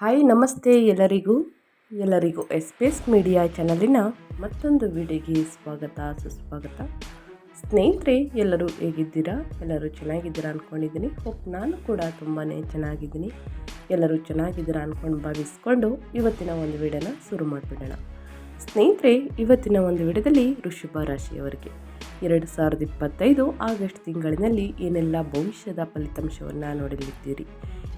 Hi, ನಮಸ್ತೆ ಎಲ್ಲರಿಗೂ. ಎಲ್ಲರಿಗೂ ಎಸ್ ಪಿ ಎಸ್ ಮೀಡಿಯಾ ಚಾನಲಿನ ಮತ್ತೊಂದು ವಿಡಿಯೋಗೆ ಸ್ವಾಗತ, ಸುಸ್ವಾಗತ. ಸ್ನೇಹಿತರೆ, ಎಲ್ಲರೂ ಹೇಗಿದ್ದೀರಾ? ಎಲ್ಲರೂ ಚೆನ್ನಾಗಿದ್ದೀರಾ ಅಂದ್ಕೊಂಡಿದ್ದೀನಿ ಹೋಪ್ ನಾನು ಕೂಡ ತುಂಬಾ ಚೆನ್ನಾಗಿದ್ದೀನಿ. ಎಲ್ಲರೂ ಚೆನ್ನಾಗಿದ್ದೀರಾ ಅಂದ್ಕೊಂಡು ಭಾವಿಸ್ಕೊಂಡು ಇವತ್ತಿನ ಒಂದು ವಿಡಿಯೋನ ಶುರು ಮಾಡಿಬಿಡೋಣ. ಸ್ನೇಹಿತರೆ, ಇವತ್ತಿನ ಒಂದು ವಿಡಿಯೋದಲ್ಲಿ ಋಷಭ ರಾಶಿಯವರಿಗೆ ಎರಡು ಸಾವಿರದ ಇಪ್ಪತ್ತೈದು ಆಗಸ್ಟ್ ತಿಂಗಳಿನಲ್ಲಿ ಏನೆಲ್ಲ ಭವಿಷ್ಯದ ಫಲಿತಾಂಶವನ್ನು ನೋಡಲಿದ್ದೀರಿ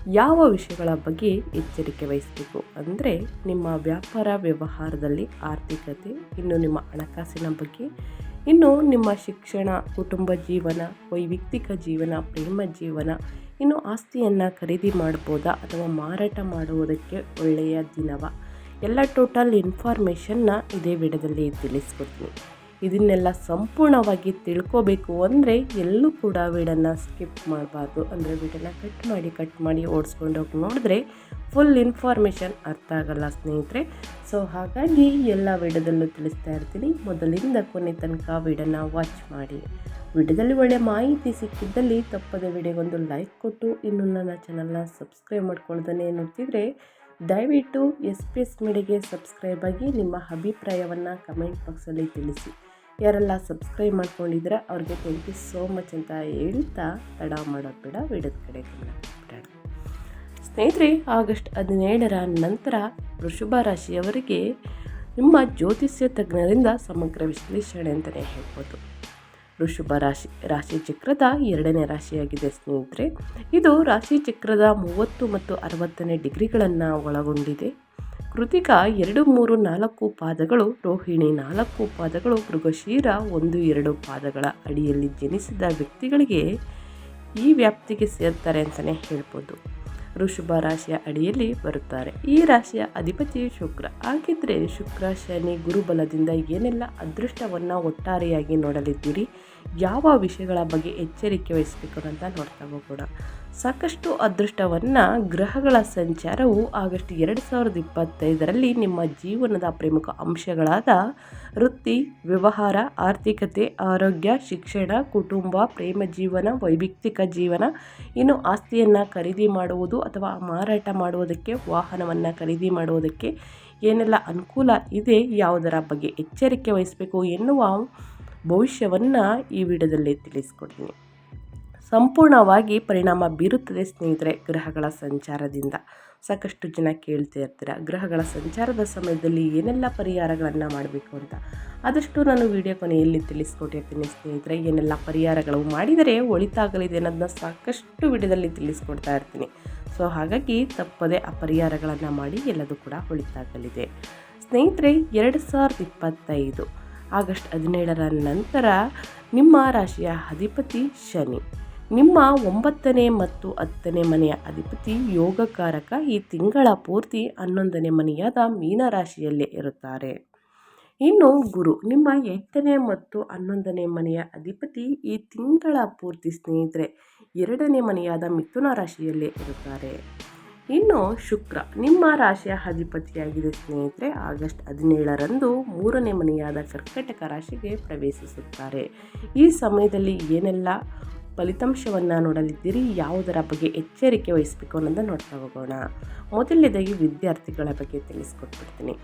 ಯಾವ ವಿಷಯಗಳ ಬಗ್ಗೆ ಎಚ್ಚರಿಕೆ ವಹಿಸಬೇಕು ಅಂದರೆ ನಿಮ್ಮ ವ್ಯಾಪಾರ ವ್ಯವಹಾರದಲ್ಲಿ ಆರ್ಥಿಕತೆ, ಇನ್ನು ನಿಮ್ಮ ಹಣಕಾಸಿನ ಬಗ್ಗೆ, ಇನ್ನು ನಿಮ್ಮ ಶಿಕ್ಷಣ, ಕುಟುಂಬ ಜೀವನ, ವೈಯಕ್ತಿಕ ಜೀವನ, ಪ್ರೇಮ ಜೀವನ, ಇನ್ನು ಆಸ್ತಿಯನ್ನು ಖರೀದಿ ಮಾಡ್ಬೋದಾ ಅಥವಾ ಮಾರಾಟ ಮಾಡುವುದಕ್ಕೆ ಒಳ್ಳೆಯ ದಿನವ? ಎಲ್ಲ ಟೋಟಲ್ ಇನ್ಫಾರ್ಮೇಷನ್ನ ಇದೇ ವಿಡದಲ್ಲಿ ತಿಳಿಸ್ಕೊಡ್ತೀನಿ. ಇದನ್ನೆಲ್ಲ ಸಂಪೂರ್ಣವಾಗಿ ತಿಳ್ಕೋಬೇಕು ಅಂದರೆ ಎಲ್ಲೂ ಕೂಡ ವೀಡನ್ನು ಸ್ಕಿಪ್ ಮಾಡಬಾರ್ದು. ಅಂದರೆ ವೀಡನ್ನು ಕಟ್ ಮಾಡಿ ಕಟ್ ಮಾಡಿ ಓಡಿಸ್ಕೊಂಡು ಹೋಗಿ ನೋಡಿದ್ರೆ ಫುಲ್ ಇನ್ಫಾರ್ಮೇಷನ್ ಅರ್ಥ ಆಗಲ್ಲ ಸ್ನೇಹಿತರೆ. ಸೊ ಹಾಗಾಗಿ ಎಲ್ಲ ವೀಡಿಯೋದಲ್ಲೂ ತಿಳಿಸ್ತಾ ಇರ್ತೀನಿ. ಮೊದಲಿಂದ ಕೊನೆ ತನಕ ವಿಡನ್ನ ವಾಚ್ ಮಾಡಿ. ವಿಡಿಯೋದಲ್ಲಿ ಒಳ್ಳೆ ಮಾಹಿತಿ ಸಿಕ್ಕಿದ್ದಲ್ಲಿ ತಪ್ಪದೆ ವಿಡಿಯೋಗೊಂದು ಲೈಕ್ ಕೊಟ್ಟು ಇನ್ನು ನನ್ನ ಚಾನಲ್ನ ಸಬ್ಸ್ಕ್ರೈಬ್ ಮಾಡ್ಕೊಳ್ದೇ ನೋಡ್ತಿದ್ರೆ ದಯವಿಟ್ಟು ಎಸ್ ಪಿ ಎಸ್ ಮೀಡಿಯಾಗೆ ಸಬ್ಸ್ಕ್ರೈಬ್ ಆಗಿ ನಿಮ್ಮ ಅಭಿಪ್ರಾಯವನ್ನು ಕಮೆಂಟ್ ಬಾಕ್ಸಲ್ಲಿ ತಿಳಿಸಿ. ಯಾರೆಲ್ಲ ಸಬ್ಸ್ಕ್ರೈಬ್ ಮಾಡ್ಕೊಂಡಿದ್ರೆ ಅವ್ರಿಗೆ ಥ್ಯಾಂಕ್ ಯು ಸೋ ಮಚ್ ಅಂತ ಹೇಳ್ತಾ ತಡ ಮಾಡೋದು ಬೇಡ, ವಿಡಿಯೋದ ಕಡೆ ಬಿಡೋಣ ಸ್ನೇಹಿತರೆ, ಆಗಸ್ಟ್ ಹದಿನೇಳರ ನಂತರ ವೃಷಭ ರಾಶಿಯವರಿಗೆ ನಿಮ್ಮ ಜ್ಯೋತಿಷ್ಯ ತಜ್ಞರಿಂದ ಸಮಗ್ರ ವಿಶ್ಲೇಷಣೆ ಅಂತಲೇ ಹೇಳ್ಬೋದು. ವೃಷಭ ರಾಶಿ ರಾಶಿ ಚಕ್ರದ ಎರಡನೇ ರಾಶಿಯಾಗಿದೆ ಸ್ನೇಹಿತರೆ. ಇದು ರಾಶಿ ಚಕ್ರದ ಮೂವತ್ತು ಮತ್ತು ಅರವತ್ತನೇ ಡಿಗ್ರಿಗಳನ್ನು ಒಳಗೊಂಡಿದೆ. ಕೃತಿಕ ಎರಡು, ಮೂರು, ನಾಲ್ಕು ಪಾದಗಳು, ರೋಹಿಣಿ ನಾಲ್ಕು ಪಾದಗಳು, ಮೃಗಶೀರ ಒಂದು, ಎರಡು ಪಾದಗಳ ಅಡಿಯಲ್ಲಿ ಜನಿಸಿದ ವ್ಯಕ್ತಿಗಳಿಗೆ ಈ ವ್ಯಾಪ್ತಿಗೆ ಸೇರ್ತಾರೆ ಅಂತಲೇ ಹೇಳ್ಬೋದು. ಋಷಭ ರಾಶಿಯ ಅಡಿಯಲ್ಲಿ ಬರುತ್ತಾರೆ. ಈ ರಾಶಿಯ ಅಧಿಪತಿ ಶುಕ್ರ. ಹಾಗಿದ್ರೆ ಶುಕ್ರ, ಶನಿ ಗುರುಬಲದಿಂದ ಏನೆಲ್ಲ ಅದೃಷ್ಟವನ್ನು ಒಟ್ಟಾರೆಯಾಗಿ ನೋಡಲಿದ್ದೀರಿ? ಯಾವ ವಿಷಯಗಳ ಬಗ್ಗೆ ಎಚ್ಚರಿಕೆ ವಹಿಸಬೇಕು ಅಂತ ನೋಡ್ತಾ ಹೋಗೋಣ. ಸಾಕಷ್ಟು ಅದೃಷ್ಟವನ್ನು ಗ್ರಹಗಳ ಸಂಚಾರವು ಆಗಸ್ಟ್ ಎರಡು ಸಾವಿರದ ಇಪ್ಪತ್ತೈದರಲ್ಲಿ ನಿಮ್ಮ ಜೀವನದ ಪ್ರಮುಖ ಅಂಶಗಳಾದ ವೃತ್ತಿ, ವ್ಯವಹಾರ, ಆರ್ಥಿಕತೆ, ಆರೋಗ್ಯ, ಶಿಕ್ಷಣ, ಕುಟುಂಬ, ಪ್ರೇಮ ಜೀವನ, ವೈಯಕ್ತಿಕ ಜೀವನ, ಇನ್ನು ಆಸ್ತಿಯನ್ನು ಖರೀದಿ ಮಾಡುವುದು ಅಥವಾ ಮಾರಾಟ ಮಾಡುವುದಕ್ಕೆ, ವಾಹನವನ್ನು ಖರೀದಿ ಮಾಡುವುದಕ್ಕೆ ಏನೆಲ್ಲ ಅನುಕೂಲ ಇದೆ, ಯಾವುದರ ಬಗ್ಗೆ ಎಚ್ಚರಿಕೆ ವಹಿಸಬೇಕು ಎನ್ನುವ ಭವಿಷ್ಯವನ್ನು ಈ ವಿಡಿಯೋದಲ್ಲಿ ತಿಳಿಸ್ಕೊಡ್ತೀನಿ. ಸಂಪೂರ್ಣವಾಗಿ ಪರಿಣಾಮ ಬೀರುತ್ತದೆ ಸ್ನೇಹಿತರೆ ಗ್ರಹಗಳ ಸಂಚಾರದಿಂದ. ಸಾಕಷ್ಟು ಜನ ಕೇಳ್ತಾ ಇರ್ತೀರ, ಗ್ರಹಗಳ ಸಂಚಾರದ ಸಮಯದಲ್ಲಿ ಏನೆಲ್ಲ ಪರಿಹಾರಗಳನ್ನು ಮಾಡಬೇಕು ಅಂತ? ಆದಷ್ಟು ನಾನು ವಿಡಿಯೋ ಕೊನೆಯಲ್ಲಿ ತಿಳಿಸ್ಕೊಟ್ಟಿರ್ತೀನಿ ಸ್ನೇಹಿತರೆ, ಏನೆಲ್ಲ ಪರಿಹಾರಗಳು ಮಾಡಿದರೆ ಒಳಿತಾಗಲಿದೆ ಅನ್ನೋದನ್ನ ಸಾಕಷ್ಟು ವಿಡಿಯೋದಲ್ಲಿ ತಿಳಿಸ್ಕೊಡ್ತಾ ಇರ್ತೀನಿ. ಸೊ, ಹಾಗಾಗಿ ತಪ್ಪದೆ ಆ ಪರಿಹಾರಗಳನ್ನು ಮಾಡಿ ಎಲ್ಲದೂ ಕೂಡ ಒಳಿತಾಗಲಿದೆ. ಸ್ನೇಹಿತರೆ, ಎರಡು ಸಾವಿರದ ಇಪ್ಪತ್ತೈದು ಆಗಸ್ಟ್ ಹದಿನೇಳರ ನಂತರ ನಿಮ್ಮ ರಾಶಿಯ ಅಧಿಪತಿ ಶನಿ. ನಿಮ್ಮ ಒಂಬತ್ತನೇ ಮತ್ತು ಹತ್ತನೇ ಮನೆಯ ಅಧಿಪತಿ, ಯೋಗಕಾರಕ ಈ ತಿಂಗಳ ಪೂರ್ತಿ ಹನ್ನೊಂದನೇ ಮನೆಯಾದ ಮೀನರಾಶಿಯಲ್ಲೇ ಇರುತ್ತಾರೆ. ಇನ್ನು ಗುರು, ನಿಮ್ಮ ಎಂಟನೇ ಮತ್ತು ಹನ್ನೊಂದನೇ ಮನೆಯ ಅಧಿಪತಿ ಈ ತಿಂಗಳ ಪೂರ್ತಿ ಸ್ನೇಹಿತರೆ ಎರಡನೇ ಮನೆಯಾದ ಮಿಥುನ ರಾಶಿಯಲ್ಲೇ ಇರುತ್ತಾರೆ. ಇನ್ನು ಶುಕ್ರ, ನಿಮ್ಮ ರಾಶಿಯ ಅಧಿಪತಿಯಾಗಿದೆ ಸ್ನೇಹಿತರೆ, ಆಗಸ್ಟ್ ಹದಿನೇಳರಂದು ಮೂರನೇ ಮನೆಯಾದ ಕರ್ಕಟಕ ರಾಶಿಗೆ ಪ್ರವೇಶಿಸುತ್ತಾರೆ. ಈ ಸಮಯದಲ್ಲಿ ಏನೆಲ್ಲ ಫಲಿತಾಂಶವನ್ನು ನೋಡಲಿದ್ದೀರಿ, ಯಾವುದರ ಬಗ್ಗೆ ಎಚ್ಚರಿಕೆ ವಹಿಸಬೇಕು ಅನ್ನೋದನ್ನು ನೋಡ್ತಾ ಹೋಗೋಣ. ಮೊದಲನೇದಾಗಿ ವಿದ್ಯಾರ್ಥಿಗಳ ಬಗ್ಗೆ ತಿಳಿಸ್ಕೊಟ್ಬಿಡ್ತೀನಿ.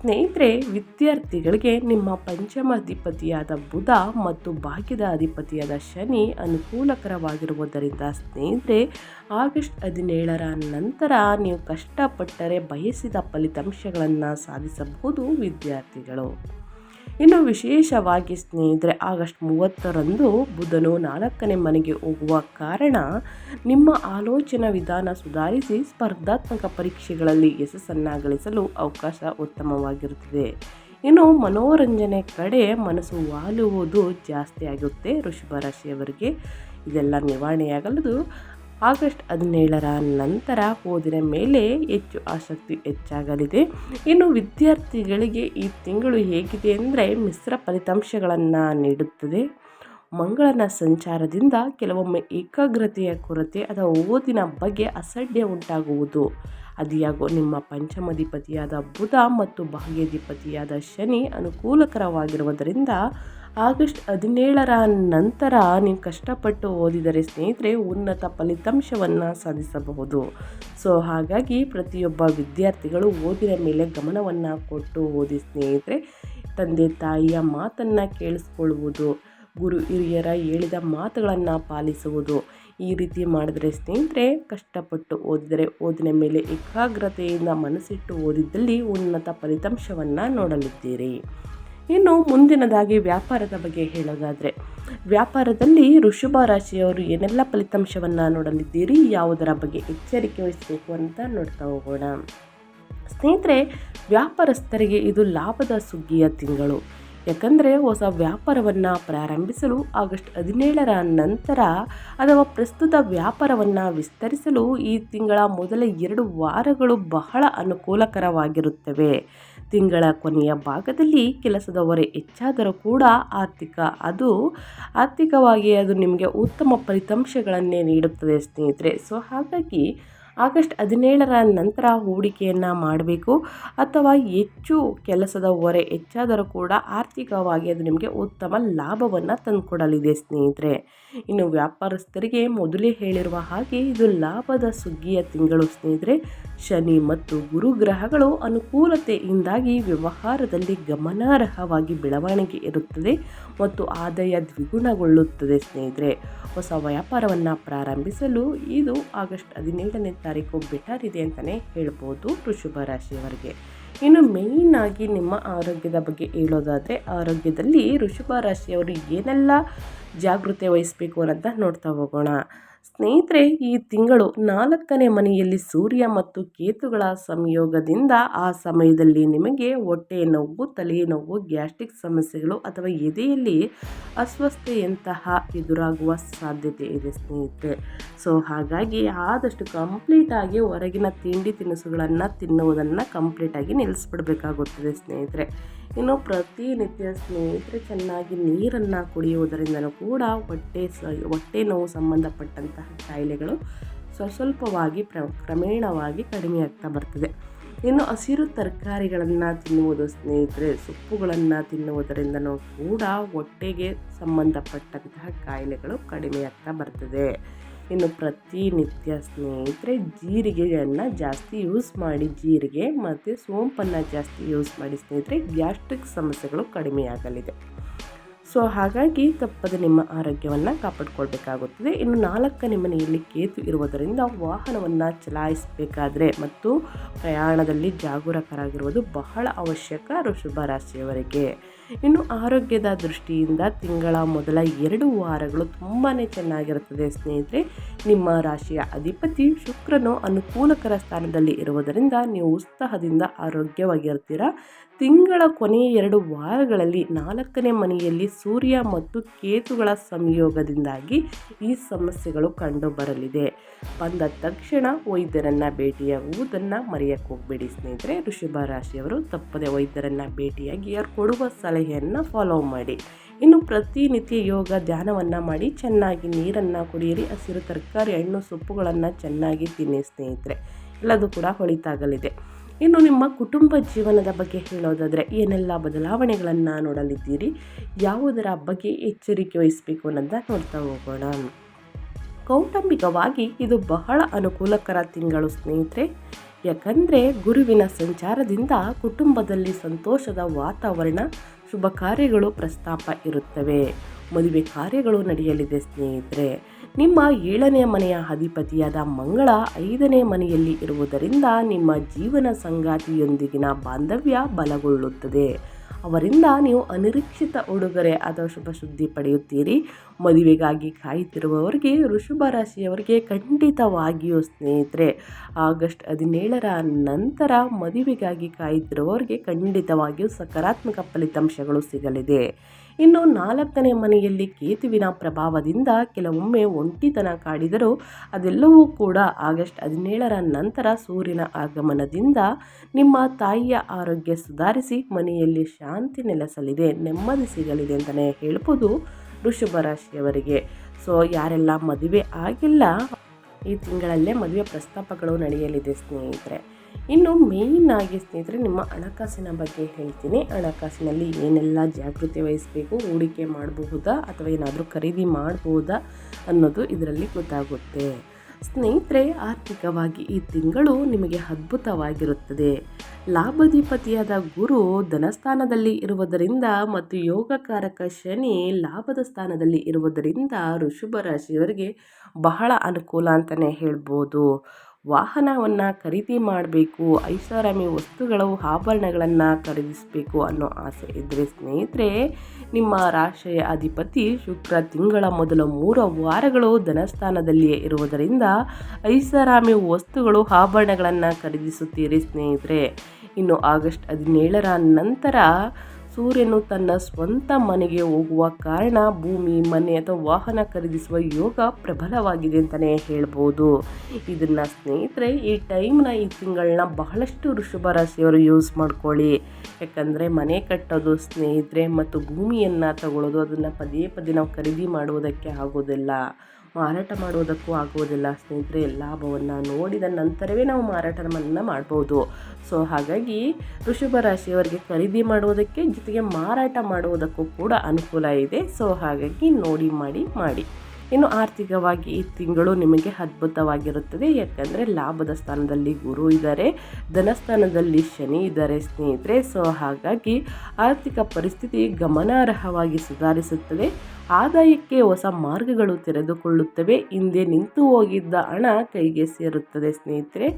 ಸ್ನೇಹಿತರೆ, ವಿದ್ಯಾರ್ಥಿಗಳಿಗೆ ನಿಮ್ಮ ಪಂಚಮಾಧಿಪತಿಯಾದ ಬುಧ ಮತ್ತು ಭಾಗ್ಯದ ಅಧಿಪತಿಯಾದ ಶನಿ ಅನುಕೂಲಕರವಾಗಿರುವುದರಿಂದ ಸ್ನೇಹಿತರೆ, ಆಗಸ್ಟ್ ಹದಿನೇಳರ ನಂತರ ನೀವು ಕಷ್ಟಪಟ್ಟರೆ ಬಯಸಿದ ಫಲಿತಾಂಶಗಳನ್ನು ಸಾಧಿಸಬಹುದು ವಿದ್ಯಾರ್ಥಿಗಳು. ಇನ್ನು ವಿಶೇಷವಾಗಿ ಸ್ನೇಹಿತರೆ, ಆಗಸ್ಟ್ ಮೂವತ್ತರಂದು ಬುಧನು ನಾಲ್ಕನೇ ಮನೆಗೆ ಹೋಗುವ ಕಾರಣ ನಿಮ್ಮ ಆಲೋಚನಾ ವಿಧಾನ ಸುಧಾರಿಸಿ ಸ್ಪರ್ಧಾತ್ಮಕ ಪರೀಕ್ಷೆಗಳಲ್ಲಿ ಯಶಸ್ಸನ್ನು ಗಳಿಸಲು ಅವಕಾಶ ಉತ್ತಮವಾಗಿರುತ್ತದೆ. ಇನ್ನು ಮನೋರಂಜನೆ ಕಡೆ ಮನಸ್ಸು ವಾಲುವುದು ಜಾಸ್ತಿ ಆಗುತ್ತೆ ಋಷಭ ರಾಶಿಯವರಿಗೆ. ಇದೆಲ್ಲ ನಿವಾರಣೆಯಾಗಲು ಆಗಸ್ಟ್ ಹದಿನೇಳರ ನಂತರ ಓದಿನ ಮೇಲೆ ಹೆಚ್ಚು ಆಸಕ್ತಿ ಹೆಚ್ಚಾಗಲಿದೆ. ಇನ್ನು ವಿದ್ಯಾರ್ಥಿಗಳಿಗೆ ಈ ತಿಂಗಳು ಹೇಗಿದೆ ಅಂದರೆ ಮಿಶ್ರ ಫಲಿತಾಂಶಗಳನ್ನು ನೀಡುತ್ತದೆ. ಮಂಗಳನ ಸಂಚಾರದಿಂದ ಕೆಲವೊಮ್ಮೆ ಏಕಾಗ್ರತೆಯ ಕೊರತೆ ಅಥವಾ ಓದಿನ ಬಗ್ಗೆ ಅಸಡ್ಡೆ ಉಂಟಾಗುವುದು. ಅದಿಯಾಗೋ ನಿಮ್ಮ ಪಂಚಮಧಿಪತಿಯಾದ ಬುಧ ಮತ್ತು ಭಾಗ್ಯಾಧಿಪತಿಯಾದ ಶನಿ ಅನುಕೂಲಕರವಾಗಿರುವುದರಿಂದ ಆಗಸ್ಟ್ ಹದಿನೇಳರ ನಂತರ ನೀವು ಕಷ್ಟಪಟ್ಟು ಓದಿದರೆ ಸ್ನೇಹಿತರೆ ಉನ್ನತ ಫಲಿತಾಂಶವನ್ನು ಸಾಧಿಸಬಹುದು. ಸೊ, ಹಾಗಾಗಿ ಪ್ರತಿಯೊಬ್ಬ ವಿದ್ಯಾರ್ಥಿಗಳು ಓದಿನ ಮೇಲೆ ಗಮನವನ್ನು ಕೊಟ್ಟು ಓದಿ ಸ್ನೇಹಿತರೆ, ತಂದೆ ತಾಯಿಯ ಮಾತನ್ನು ಕೇಳಿಸ್ಕೊಳ್ಳುವುದು, ಗುರು ಹಿರಿಯರ ಹೇಳಿದ ಮಾತುಗಳನ್ನು ಪಾಲಿಸುವುದು, ಈ ರೀತಿ ಮಾಡಿದರೆ ಸ್ನೇಹಿತರೆ, ಕಷ್ಟಪಟ್ಟು ಓದಿದರೆ ಓದಿನ ಮೇಲೆ ಏಕಾಗ್ರತೆಯಿಂದ ಮನಸ್ಸಿಟ್ಟು ಓದಿದ್ದಲ್ಲಿ ಉನ್ನತ ಫಲಿತಾಂಶವನ್ನು ನೋಡಲಿದ್ದೀರಿ. ಇನ್ನು ಮುಂದಿನದಾಗಿ ವ್ಯಾಪಾರದ ಬಗ್ಗೆ ಹೇಳೋದಾದರೆ, ವ್ಯಾಪಾರದಲ್ಲಿ ಋಷಭ ರಾಶಿಯವರು ಏನೆಲ್ಲ ಫಲಿತಾಂಶವನ್ನು ನೋಡಲಿದ್ದೀರಿ, ಯಾವುದರ ಬಗ್ಗೆ ಎಚ್ಚರಿಕೆ ವಹಿಸಬೇಕು ಅಂತ ನೋಡ್ತಾ ಹೋಗೋಣ. ಸ್ನೇಹಿತರೆ, ವ್ಯಾಪಾರಸ್ಥರಿಗೆ ಇದು ಲಾಭದ ಸುಗ್ಗಿಯ ತಿಂಗಳು. ಯಾಕಂದರೆ ಹೊಸ ವ್ಯಾಪಾರವನ್ನು ಪ್ರಾರಂಭಿಸಲು ಆಗಸ್ಟ್ ಹದಿನೇಳರ ನಂತರ ಅಥವಾ ಪ್ರಸ್ತುತ ವ್ಯಾಪಾರವನ್ನು ವಿಸ್ತರಿಸಲು ಈ ತಿಂಗಳ ಮೊದಲ ಎರಡು ವಾರಗಳು ಬಹಳ ಅನುಕೂಲಕರವಾಗಿರುತ್ತವೆ. ತಿಂಗಳ ಕೊನೆಯ ಭಾಗದಲ್ಲಿ ಕೆಲಸದ ಹೊರೆ ಹೆಚ್ಚಾದರೂ ಕೂಡ ಆರ್ಥಿಕ, ಅದು ಆರ್ಥಿಕವಾಗಿ ಅದು ನಿಮಗೆ ಉತ್ತಮ ಫಲಿತಾಂಶಗಳನ್ನೇ ನೀಡುತ್ತದೆ ಸ್ನೇಹಿತರೆ. ಸೊ ಹಾಗಾಗಿ ಆಗಸ್ಟ್ ಹದಿನೇಳರ ನಂತರ ಹೂಡಿಕೆಯನ್ನು ಮಾಡಬೇಕು ಅಥವಾ ಹೆಚ್ಚು ಕೆಲಸದ ಹೊರೆ ಹೆಚ್ಚಾದರೂ ಕೂಡ ಆರ್ಥಿಕವಾಗಿ ಅದು ನಿಮಗೆ ಉತ್ತಮ ಲಾಭವನ್ನು ತಂದುಕೊಡಲಿದೆ ಸ್ನೇಹಿತರೆ. ಇನ್ನು ವ್ಯಾಪಾರಸ್ಥರಿಗೆ ಮೊದಲೇ ಹೇಳಿರುವ ಹಾಗೆ ಇದು ಲಾಭದ ಸುಗ್ಗಿಯ ತಿಂಗಳು ಸ್ನೇಹಿತರೆ. ಶನಿ ಮತ್ತು ಗುರು ಗ್ರಹಗಳು ಅನುಕೂಲತೆಯಿಂದಾಗಿ ವ್ಯವಹಾರದಲ್ಲಿ ಗಮನಾರ್ಹವಾಗಿ ಬೆಳವಣಿಗೆ ಇರುತ್ತದೆ ಮತ್ತು ಆದಾಯ ದ್ವಿಗುಣಗೊಳ್ಳುತ್ತದೆ ಸ್ನೇಹಿತರೆ. ಹೊಸ ವ್ಯಾಪಾರವನ್ನು ಪ್ರಾರಂಭಿಸಲು ಇದು ಆಗಸ್ಟ್ ಹದಿನೇಳನೇ ತಾರೀಕು ಬೆಟರ್ ಇದೆ ಅಂತಲೇ ಹೇಳ್ಬೋದು ವೃಷಭ ರಾಶಿಯವರಿಗೆ. ಇನ್ನು ಮೇಯ್ನ್ ಆಗಿ ನಿಮ್ಮ ಆರೋಗ್ಯದ ಬಗ್ಗೆ ಹೇಳೋದಾದರೆ, ಆರೋಗ್ಯದಲ್ಲಿ ಋಷಭ ರಾಶಿಯವರು ಏನೆಲ್ಲ ಜಾಗೃತೆ ವಹಿಸಬೇಕು ಅಂತ ನೋಡ್ತಾ ಹೋಗೋಣ. ಸ್ನೇಹಿತರೆ, ಈ ತಿಂಗಳು ನಾಲ್ಕನೇ ಮನೆಯಲ್ಲಿ ಸೂರ್ಯ ಮತ್ತು ಕೇತುಗಳ ಸಂಯೋಗದಿಂದ ಆ ಸಮಯದಲ್ಲಿ ನಿಮಗೆ ಹೊಟ್ಟೆ ನೋವು ತಲೆನೋವು ಗ್ಯಾಸ್ಟ್ರಿಕ್ ಸಮಸ್ಯೆಗಳು ಅಥವಾ ಎದೆಯಲ್ಲಿ ಅಸ್ವಸ್ಥೆಯಂತಹ ಎದುರಾಗುವ ಸಾಧ್ಯತೆ ಇದೆ ಸ್ನೇಹಿತರೆ. ಸೊ, ಹಾಗಾಗಿ ಆದಷ್ಟು ಕಂಪ್ಲೀಟಾಗಿ ಹೊರಗಿನ ತಿಂಡಿ ತಿನಿಸುಗಳನ್ನು ತಿನ್ನುವುದನ್ನು ಕಂಪ್ಲೀಟಾಗಿ ನಿಲ್ಲಿಸ್ಬಿಡ್ಬೇಕಾಗುತ್ತದೆ ಸ್ನೇಹಿತರೆ. ಇನ್ನು ಪ್ರತಿನಿತ್ಯ ಸ್ನೇಹಿತರೆ, ಚೆನ್ನಾಗಿ ನೀರನ್ನು ಕುಡಿಯುವುದರಿಂದಲೂ ಕೂಡ ಹೊಟ್ಟೆ ಸ ಹೊಟ್ಟೆ ನೋವು ಸಂಬಂಧಪಟ್ಟಂತಹ ಕಾಯಿಲೆಗಳು ಸ್ವಸ್ವಲ್ಪವಾಗಿ ಪ್ರ, ಕ್ರಮೇಣವಾಗಿ ಕಡಿಮೆಯಾಗ್ತಾ ಬರ್ತದೆ. ಇನ್ನು ಹಸಿರು ತರಕಾರಿಗಳನ್ನು ತಿನ್ನುವುದು ಸ್ನೇಹಿತರೆ, ಸೊಪ್ಪುಗಳನ್ನು ತಿನ್ನುವುದರಿಂದನೂ ಕೂಡ ಹೊಟ್ಟೆಗೆ ಸಂಬಂಧಪಟ್ಟಂತಹ ಕಾಯಿಲೆಗಳು ಕಡಿಮೆಯಾಗ್ತಾ ಬರ್ತದೆ. ಇನ್ನು ಪ್ರತಿನಿತ್ಯ ಸ್ನೇಹಿತರೆ ಜೀರಿಗೆಯನ್ನು ಜಾಸ್ತಿ ಯೂಸ್ ಮಾಡಿ ಜೀರಿಗೆ ಮತ್ತು ಸೋಂಪನ್ನು ಜಾಸ್ತಿ ಯೂಸ್ ಮಾಡಿ ಸ್ನೇಹಿತರೆ ಗ್ಯಾಸ್ಟ್ರಿಕ್ ಸಮಸ್ಯೆಗಳು ಕಡಿಮೆಯಾಗಲಿದೆ ಸೊ ಹಾಗಾಗಿ ತಪ್ಪದೆ ನಿಮ್ಮ ಆರೋಗ್ಯವನ್ನು ಕಾಪಾಡಿಕೊಳ್ಬೇಕಾಗುತ್ತದೆ. ಇನ್ನು ನಾಲ್ಕನೇ ಮನೆಯಲ್ಲಿ ಕೇತು ಇರುವುದರಿಂದ ವಾಹನವನ್ನು ಚಲಾಯಿಸಬೇಕಾದ್ರೆ ಮತ್ತು ಪ್ರಯಾಣದಲ್ಲಿ ಜಾಗರೂಕರಾಗಿರುವುದು ಬಹಳ ಅವಶ್ಯಕ ಋಷಭ ರಾಶಿಯವರಿಗೆ. ಇನ್ನು ಆರೋಗ್ಯದ ದೃಷ್ಟಿಯಿಂದ ತಿಂಗಳ ಮೊದಲ ಎರಡು ವಾರಗಳು ತುಂಬಾ ಚೆನ್ನಾಗಿರುತ್ತದೆ ಸ್ನೇಹಿತರೆ. ನಿಮ್ಮ ರಾಶಿಯ ಅಧಿಪತಿ ಶುಕ್ರನು ಅನುಕೂಲಕರ ಸ್ಥಾನದಲ್ಲಿ ಇರುವುದರಿಂದ ನೀವು ಉತ್ಸಾಹದಿಂದ ಆರೋಗ್ಯವಾಗಿರ್ತೀರ. ತಿಂಗಳ ಕೊನೆಯ ಎರಡು ವಾರಗಳಲ್ಲಿ ನಾಲ್ಕನೇ ಮನೆಯಲ್ಲಿ ಸೂರ್ಯ ಮತ್ತು ಕೇತುಗಳ ಸಂಯೋಗದಿಂದಾಗಿ ಈ ಸಮಸ್ಯೆಗಳು ಕಂಡುಬರಲಿದೆ. ಬಂದ ತಕ್ಷಣ ವೈದ್ಯರನ್ನು ಭೇಟಿಯಾಗುವುದನ್ನು ಮರೆಯಕ್ಕೆ ಹೋಗಬೇಡಿ ಸ್ನೇಹಿತರೆ. ಋಷಭ ರಾಶಿಯವರು ತಪ್ಪದೆ ವೈದ್ಯರನ್ನು ಭೇಟಿಯಾಗಿ ಯಾರು ಕೊಡುವ ಸಲಹೆಯನ್ನು ಫಾಲೋ ಮಾಡಿ. ಇನ್ನು ಪ್ರತಿನಿತ್ಯ ಯೋಗ ಧ್ಯಾನವನ್ನು ಮಾಡಿ, ಚೆನ್ನಾಗಿ ನೀರನ್ನು ಕುಡಿಯಿರಿ, ಹಸಿರು ತರಕಾರಿ, ಹಣ್ಣು, ಸೊಪ್ಪುಗಳನ್ನು ಚೆನ್ನಾಗಿ ತಿನ್ನಿ ಸ್ನೇಹಿತರೆ. ಎಲ್ಲದೂ ಕೂಡ ಹೊಳಿತಾಗಲಿದೆ. ಇನ್ನು ನಿಮ್ಮ ಕುಟುಂಬ ಜೀವನದ ಬಗ್ಗೆ ಹೇಳೋದಾದರೆ, ಏನೆಲ್ಲ ಬದಲಾವಣೆಗಳನ್ನು ನೋಡಲಿದ್ದೀರಿ? ಯಾವುದರ ಬಗ್ಗೆ ಎಚ್ಚರಿಕೆ ವಹಿಸಬೇಕು ಅನ್ನೋದನ್ನ ನೋಡ್ತಾ ಹೋಗೋಣ. ಕೌಟುಂಬಿಕವಾಗಿ ಇದು ಬಹಳ ಅನುಕೂಲಕರ ತಿಂಗಳು ಸ್ನೇಹಿತರೆ. ಯಾಕಂದರೆ ಗುರುವಿನ ಸಂಚಾರದಿಂದ ಕುಟುಂಬದಲ್ಲಿ ಸಂತೋಷದ ವಾತಾವರಣ ಶುಭ ಕಾರ್ಯಗಳು ಪ್ರಸ್ತಾಪ ಇರುತ್ತವೆ. ಮದುವೆ ಕಾರ್ಯಗಳು ನಡೆಯಲಿದೆ ಸ್ನೇಹಿತರೆ. ನಿಮ್ಮ ಏಳನೇ ಮನೆಯ ಅಧಿಪತಿಯಾದ ಮಂಗಳ ಐದನೇ ಮನೆಯಲ್ಲಿ ಇರುವುದರಿಂದ ನಿಮ್ಮ ಜೀವನ ಸಂಗಾತಿಯೊಂದಿಗಿನ ಬಾಂಧವ್ಯ ಬಲಗೊಳ್ಳುತ್ತದೆ. ಅವರಿಂದ ನೀವು ಅನಿರೀಕ್ಷಿತ ಉಡುಗೊರೆ ಅಥವಾ ಶುಭ ಸುದ್ದಿ ಪಡೆಯುತ್ತೀರಿ. ಮದುವೆಗಾಗಿ ಕಾಯುತ್ತಿರುವವರಿಗೆ ಋಷಭ ರಾಶಿಯವರಿಗೆ ಖಂಡಿತವಾಗಿಯೂ ಸ್ನೇಹಿತರೆ, ಆಗಸ್ಟ್ ಹದಿನೇಳರ ನಂತರ ಮದುವೆಗಾಗಿ ಕಾಯುತ್ತಿರುವವರಿಗೆ ಖಂಡಿತವಾಗಿಯೂ ಸಕಾರಾತ್ಮಕ ಫಲಿತಾಂಶಗಳು ಸಿಗಲಿದೆ. ಇನ್ನು ನಾಲ್ಕನೇ ಮನೆಯಲ್ಲಿ ಕೇತುವಿನ ಪ್ರಭಾವದಿಂದ ಕೆಲವೊಮ್ಮೆ ಒಂಟಿತನ ಕಾಡಿದರೂ ಅದೆಲ್ಲವೂ ಕೂಡ ಆಗಸ್ಟ್ ಹದಿನೇಳರ ನಂತರ ಸೂರ್ಯನ ಆಗಮನದಿಂದ ನಿಮ್ಮ ತಾಯಿಯ ಆರೋಗ್ಯ ಸುಧಾರಿಸಿ ಮನೆಯಲ್ಲಿ ಶಾಂತಿ ನೆಲೆಸಲಿದೆ, ನೆಮ್ಮದಿ ಸಿಗಲಿದೆ ಅಂತಲೇ ಹೇಳ್ಬೋದು ಋಷಭ ರಾಶಿಯವರಿಗೆ. ಸೊ, ಯಾರೆಲ್ಲ ಮದುವೆ ಆಗಿಲ್ಲ, ಈ ತಿಂಗಳಲ್ಲೇ ಮದುವೆ ಪ್ರಸ್ತಾಪಗಳು ನಡೆಯಲಿದೆ ಸ್ನೇಹಿತರೆ. ಇನ್ನು ಮೇಯ್ನ್ ಆಗಿ ಸ್ನೇಹಿತರೆ, ನಿಮ್ಮ ಹಣಕಾಸಿನ ಬಗ್ಗೆ ಹೇಳ್ತೀನಿ. ಹಣಕಾಸಿನಲ್ಲಿ ಏನೆಲ್ಲ ಜಾಗೃತಿ ವಹಿಸಬೇಕು, ಹೂಡಿಕೆ ಮಾಡಬಹುದಾ, ಅಥವಾ ಏನಾದರೂ ಖರೀದಿ ಮಾಡಬಹುದಾ ಅನ್ನೋದು ಇದರಲ್ಲಿ ಗೊತ್ತಾಗುತ್ತೆ. ಸ್ನೇಹಿತರೆ, ಆರ್ಥಿಕವಾಗಿ ಈ ತಿಂಗಳು ನಿಮಗೆ ಅದ್ಭುತವಾಗಿರುತ್ತದೆ. ಲಾಭಾಧಿಪತಿಯಾದ ಗುರು ಧನಸ್ಥಾನದಲ್ಲಿ ಇರುವುದರಿಂದ ಮತ್ತು ಯೋಗಕಾರಕ ಶನಿ ಲಾಭದ ಸ್ಥಾನದಲ್ಲಿ ಇರುವುದರಿಂದ ಋಷಭ ರಾಶಿಯವರಿಗೆ ಬಹಳ ಅನುಕೂಲ ಅಂತಲೇ ಹೇಳ್ಬೋದು. ವಾಹನವನ್ನು ಖರೀದಿ ಮಾಡಬೇಕು, ಐಷಾರಾಮಿ ವಸ್ತುಗಳು, ಆಭರಣಗಳನ್ನು ಖರೀದಿಸಬೇಕು ಅನ್ನೋ ಆಸೆ ಇದ್ದರೆ ಸ್ನೇಹಿತರೆ, ನಿಮ್ಮ ರಾಶಿಯ ಅಧಿಪತಿ ಶುಕ್ರ ತಿಂಗಳ ಮೊದಲ ಮೂರು ವಾರಗಳು ಧನಸ್ಥಾನದಲ್ಲಿಯೇ ಇರುವುದರಿಂದ ಐಷಾರಾಮಿ ವಸ್ತುಗಳು, ಆಭರಣಗಳನ್ನು ಖರೀದಿಸುತ್ತೀರಿ ಸ್ನೇಹಿತರೆ. ಇನ್ನು ಆಗಸ್ಟ್ ಹದಿನೇಳರ ನಂತರ ಸೂರ್ಯನು ತನ್ನ ಸ್ವಂತ ಮನೆಗೆ ಹೋಗುವ ಕಾರಣ ಭೂಮಿ, ಮನೆ ಅಥವಾ ವಾಹನ ಖರೀದಿಸುವ ಯೋಗ ಪ್ರಬಲವಾಗಿದೆ ಅಂತಲೇ ಹೇಳ್ಬೋದು. ಇದನ್ನು ಸ್ನೇಹಿತರೆ, ಈ ಟೈಮ್ನ ಈ ತಿಂಗಳನ್ನ ಬಹಳಷ್ಟು ಋಷಭ ರಾಶಿಯವರು ಯೂಸ್ ಮಾಡ್ಕೊಳ್ಳಿ. ಯಾಕಂದರೆ ಮನೆ ಕಟ್ಟೋದು ಸ್ನೇಹಿತರೆ ಮತ್ತು ಭೂಮಿಯನ್ನು ತಗೊಳ್ಳೋದು, ಅದನ್ನು ಪದೇ ಪದೇ ನಾವು ಖರೀದಿ ಮಾಡುವುದಕ್ಕೆ ಆಗೋದಿಲ್ಲ. ಮಾರಾಟ ಮಾಡುವುದಕ್ಕೂ ಆಗುವುದಿಲ್ಲ ಸ್ನೇಹಿತರೆ ಲಾಭವನ್ನು ನೋಡಿದ ನಂತರವೇ ನಾವು ಮಾರಾಟವನ್ನು ಮಾಡ್ಬೋದು. ಸೊ ಹಾಗಾಗಿ ವೃಷಭ ರಾಶಿಯವರಿಗೆ ಖರೀದಿ ಮಾಡುವುದಕ್ಕೆ ಜೊತೆಗೆ ಮಾರಾಟ ಮಾಡುವುದಕ್ಕೂ ಕೂಡ ಅನುಕೂಲ ಇದೆ. ಸೊ ಹಾಗಾಗಿ ನೋಡಿ, ಮಾಡಿ ಮಾಡಿ. ಇನ್ನು ಆರ್ಥಿಕವಾಗಿ ಈ ತಿಂಗಳು ನಿಮಗೆ ಅದ್ಭುತವಾಗಿರುತ್ತದೆ. ಯಾಕಂದರೆ ಲಾಭದ ಸ್ಥಾನದಲ್ಲಿ ಗುರು ಇದ್ದಾರೆ ಧನಸ್ಥಾನದಲ್ಲಿ ಶನಿ ಇದ್ದಾರೆ ಸ್ನೇಹಿತರೆ. ಸೊ ಹಾಗಾಗಿ ಆರ್ಥಿಕ ಪರಿಸ್ಥಿತಿ ಗಮನಾರ್ಹವಾಗಿ ಸುಧಾರಿಸುತ್ತದೆ. ಆದಾಯಕ್ಕೆ ಹೊಸ ಮಾರ್ಗಗಳು ತೆರೆದುಕೊಳ್ಳುತ್ತವೆ. ಹಿಂದೆ ನಿಂತು ಹೋಗಿದ್ದ ಹಣ ಕೈಗೆ ಸೇರುತ್ತದೆ ಸ್ನೇಹಿತರೆ.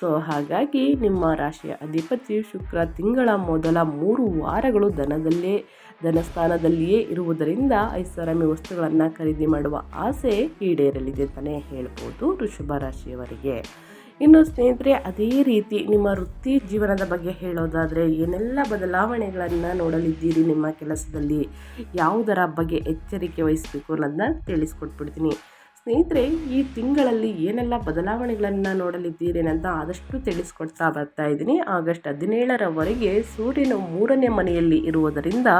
ಸೊ ಹಾಗಾಗಿ ನಿಮ್ಮ ರಾಶಿಯ ಅಧಿಪತಿ ಶುಕ್ರ ತಿಂಗಳ ಮೊದಲ ಮೂರು ವಾರಗಳು ಧನದಲ್ಲೇ ಧನಸ್ಥಾನದಲ್ಲಿಯೇ ಇರುವುದರಿಂದ ಐಷಾರಾಮಿ ವಸ್ತುಗಳನ್ನು ಖರೀದಿ ಮಾಡುವ ಆಸೆ ಈಡೇರಲಿದೆ ಅಂತಲೇ ಹೇಳ್ಬೋದು ಋಷಭ ರಾಶಿಯವರಿಗೆ. ಇನ್ನು ಸ್ನೇಹಿತರೆ, ಅದೇ ರೀತಿ ನಿಮ್ಮ ವೃತ್ತಿ ಜೀವನದ ಬಗ್ಗೆ ಹೇಳೋದಾದರೆ, ಏನೆಲ್ಲ ಬದಲಾವಣೆಗಳನ್ನು ನೋಡಲಿದ್ದೀರಿ? ನಿಮ್ಮ ಕೆಲಸದಲ್ಲಿ ಯಾವುದರ ಬಗ್ಗೆ ಎಚ್ಚರಿಕೆ ವಹಿಸಬೇಕು ಅನ್ನೋದನ್ನ ತಿಳಿಸ್ಕೊಟ್ಬಿಡ್ತೀನಿ. ಸ್ನೇಹಿತರೆ, ಈ ತಿಂಗಳಲ್ಲಿ ಏನೆಲ್ಲ ಬದಲಾವಣೆಗಳನ್ನು ನೋಡಲಿದ್ದೀರೇನಂತ ಆದಷ್ಟು ತಿಳಿಸ್ಕೊಡ್ತಾ ಬರ್ತಾ ಇದ್ದೀನಿ. ಆಗಸ್ಟ್ ಹದಿನೇಳರವರೆಗೆ ಸೂರ್ಯನ ಮೂರನೇ ಮನೆಯಲ್ಲಿ ಇರುವುದರಿಂದ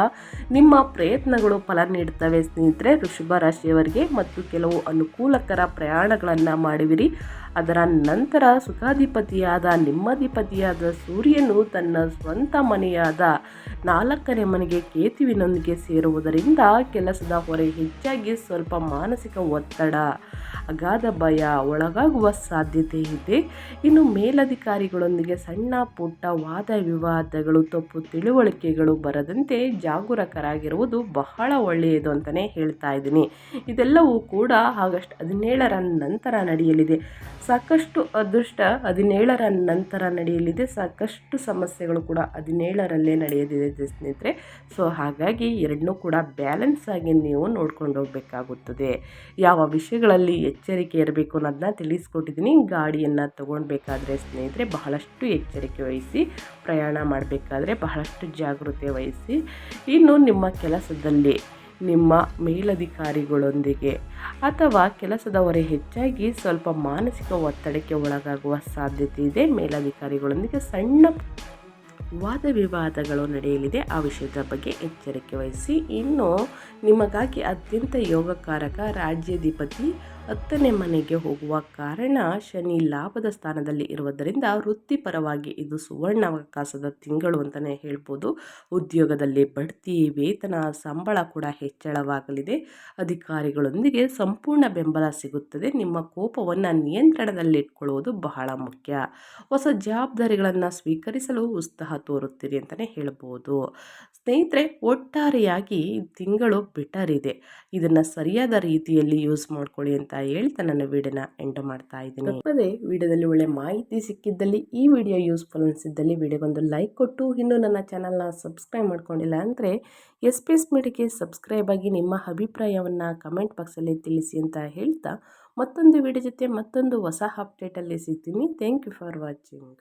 ನಿಮ್ಮ ಪ್ರಯತ್ನಗಳು ಫಲ ನೀಡುತ್ತವೆ ಸ್ನೇಹಿತರೆ. ಋಷಭ ರಾಶಿಯವರಿಗೆ ಮತ್ತು ಕೆಲವು ಅನುಕೂಲಕರ ಪ್ರಯಾಣಗಳನ್ನು ಮಾಡುವಿರಿ. ಅದರ ನಂತರ ಸುಖಾಧಿಪತಿಯಾದ ನಿಮ್ಮಧಿಪತಿಯಾದ ಸೂರ್ಯನು ತನ್ನ ಸ್ವಂತ ಮನೆಯಾದ ನಾಲ್ಕನೇ ಮನೆಗೆ ಕೇತುವಿನೊಂದಿಗೆ ಸೇರುವುದರಿಂದ ಕೆಲಸದ ಹೊರೆ ಹೆಚ್ಚಾಗಿ ಸ್ವಲ್ಪ ಮಾನಸಿಕ ಒತ್ತಡ, ಅಗಾಧ ಭಯ ಒಳಗಾಗುವ ಸಾಧ್ಯತೆ ಇದೆ. ಇನ್ನು ಮೇಲಧಿಕಾರಿಗಳೊಂದಿಗೆ ಸಣ್ಣ ಪುಟ್ಟ ವಾದ ವಿವಾದಗಳು, ತಪ್ಪು ತಿಳುವಳಿಕೆಗಳು ಬರದಂತೆ ಜಾಗರೂಕರಾಗಿರುವುದು ಬಹಳ ಒಳ್ಳೆಯದು ಅಂತಲೇ ಹೇಳ್ತಾ ಇದ್ದೀನಿ. ಇದೆಲ್ಲವೂ ಕೂಡ ಆಗಸ್ಟ್ ಹದಿನೇಳರ ನಂತರ ನಡೆಯಲಿದೆ. ಸಾಕಷ್ಟು ಅದೃಷ್ಟ ಹದಿನೇಳರ ನಂತರ ನಡೆಯಲಿದೆ. ಸಾಕಷ್ಟು ಸಮಸ್ಯೆಗಳು ಕೂಡ ಹದಿನೇಳರಲ್ಲೇ ನಡೆಯದಿದೆ ಸ್ನೇಹಿತರೆ. ಸೊ, ಹಾಗಾಗಿ ಎರಡನ್ನೂ ಕೂಡ ಬ್ಯಾಲೆನ್ಸ್ ಆಗಿ ನೀವು ನೋಡ್ಕೊಂಡು ಹೋಗಬೇಕಾಗುತ್ತದೆ. ಯಾವ ವಿಷಯಗಳಲ್ಲಿ ಎಚ್ಚರಿಕೆ ಇರಬೇಕು ಅನ್ನೋದನ್ನ ತಿಳಿಸ್ಕೊಟ್ಟಿದ್ದೀನಿ. ಗಾಡಿಯನ್ನು ತೊಗೊಳ್ಬೇಕಾದ್ರೆ ಸ್ನೇಹಿತರೆ ಬಹಳಷ್ಟು ಎಚ್ಚರಿಕೆ ವಹಿಸಿ, ಪ್ರಯಾಣ ಮಾಡಬೇಕಾದ್ರೆ ಬಹಳಷ್ಟು ಜಾಗೃತಿ ವಹಿಸಿ. ಇನ್ನು ನಿಮ್ಮ ಕೆಲಸದಲ್ಲಿ ನಿಮ್ಮ ಮೇಲಧಿಕಾರಿಗಳೊಂದಿಗೆ ಅಥವಾ ಕೆಲಸದವರೇ ಹೆಚ್ಚಾಗಿ ಸ್ವಲ್ಪ ಮಾನಸಿಕ ಒತ್ತಡಕ್ಕೆ ಒಳಗಾಗುವ ಸಾಧ್ಯತೆ ಇದೆ. ಮೇಲಧಿಕಾರಿಗಳೊಂದಿಗೆ ಸಣ್ಣ ವಾದ ವಿವಾದಗಳು ನಡೆಯಲಿದೆ. ಆ ವಿಷಯದ ಬಗ್ಗೆ ಎಚ್ಚರಿಕೆ ವಹಿಸಿ. ಇನ್ನು ನಿಮಗಾಗಿ ಅತ್ಯಂತ ಯೋಗಕಾರಕ ರಾಜ್ಯಾಧಿಪತಿ ಹತ್ತನೇ ಮನೆಗೆ ಹೋಗುವ ಕಾರಣ ಶನಿ ಲಾಭದ ಸ್ಥಾನದಲ್ಲಿ ಇರುವುದರಿಂದ ವೃತ್ತಿಪರವಾಗಿ ಇದು ಸುವರ್ಣ ಅವಕಾಶದ ತಿಂಗಳು ಅಂತಲೇ ಹೇಳ್ಬೋದು. ಉದ್ಯೋಗದಲ್ಲಿ ಬಡ್ತಿ, ವೇತನ, ಸಂಬಳ ಕೂಡ ಹೆಚ್ಚಳವಾಗಲಿದೆ. ಅಧಿಕಾರಿಗಳೊಂದಿಗೆ ಸಂಪೂರ್ಣ ಬೆಂಬಲ ಸಿಗುತ್ತದೆ. ನಿಮ್ಮ ಕೋಪವನ್ನು ನಿಯಂತ್ರಣದಲ್ಲಿಟ್ಕೊಳ್ಳುವುದು ಬಹಳ ಮುಖ್ಯ. ಹೊಸ ಜವಾಬ್ದಾರಿಗಳನ್ನು ಸ್ವೀಕರಿಸಲು ಉತ್ಸಾಹ ತೋರುತ್ತೀರಿ ಅಂತಲೇ ಹೇಳ್ಬೋದು. ಸ್ನೇಹಿತರೆ, ಒಟ್ಟಾರೆಯಾಗಿ ತಿಂಗಳು ಬಿಟರ್ ಇದೆ. ಇದನ್ನು ಸರಿಯಾದ ರೀತಿಯಲ್ಲಿ ಯೂಸ್ ಮಾಡ್ಕೊಳ್ಳಿ ಅಂತ ಹೇಳ್ತಾ ನನ್ನ ವಿಡಿಯೋನ ಎಂಡ್ ಮಾಡ್ತಾ ಇದ್ದೀನಿ. ತಪ್ಪದೆ ವಿಡಿಯೋದಲ್ಲಿ ಒಳ್ಳೆ ಮಾಹಿತಿ ಸಿಕ್ಕಿದ್ದಲ್ಲಿ ಈ ವಿಡಿಯೋ ಯೂಸ್ಫುಲ್ ಅನಿಸಿದ್ದಲ್ಲಿ ವಿಡಿಯೋಗೊಂದು ಲೈಕ್ ಕೊಟ್ಟು, ಇನ್ನೂ ನನ್ನ ಚಾನಲ್ನ ಸಬ್ಸ್ಕ್ರೈಬ್ ಮಾಡ್ಕೊಂಡಿಲ್ಲ ಅಂದರೆ ಎಸ್ ಪಿ ಎಸ್ ಮೀಡಿಯಾಗೆ ಸಬ್ಸ್ಕ್ರೈಬ್ ಆಗಿ ನಿಮ್ಮ ಅಭಿಪ್ರಾಯವನ್ನು ಕಮೆಂಟ್ ಬಾಕ್ಸಲ್ಲಿ ತಿಳಿಸಿ ಅಂತ ಹೇಳ್ತಾ ಮತ್ತೊಂದು ವಿಡಿಯೋ ಜೊತೆ ಮತ್ತೊಂದು ಹೊಸ ಅಪ್ಡೇಟಲ್ಲಿ ಸಿಗ್ತೀನಿ. Thank you for watching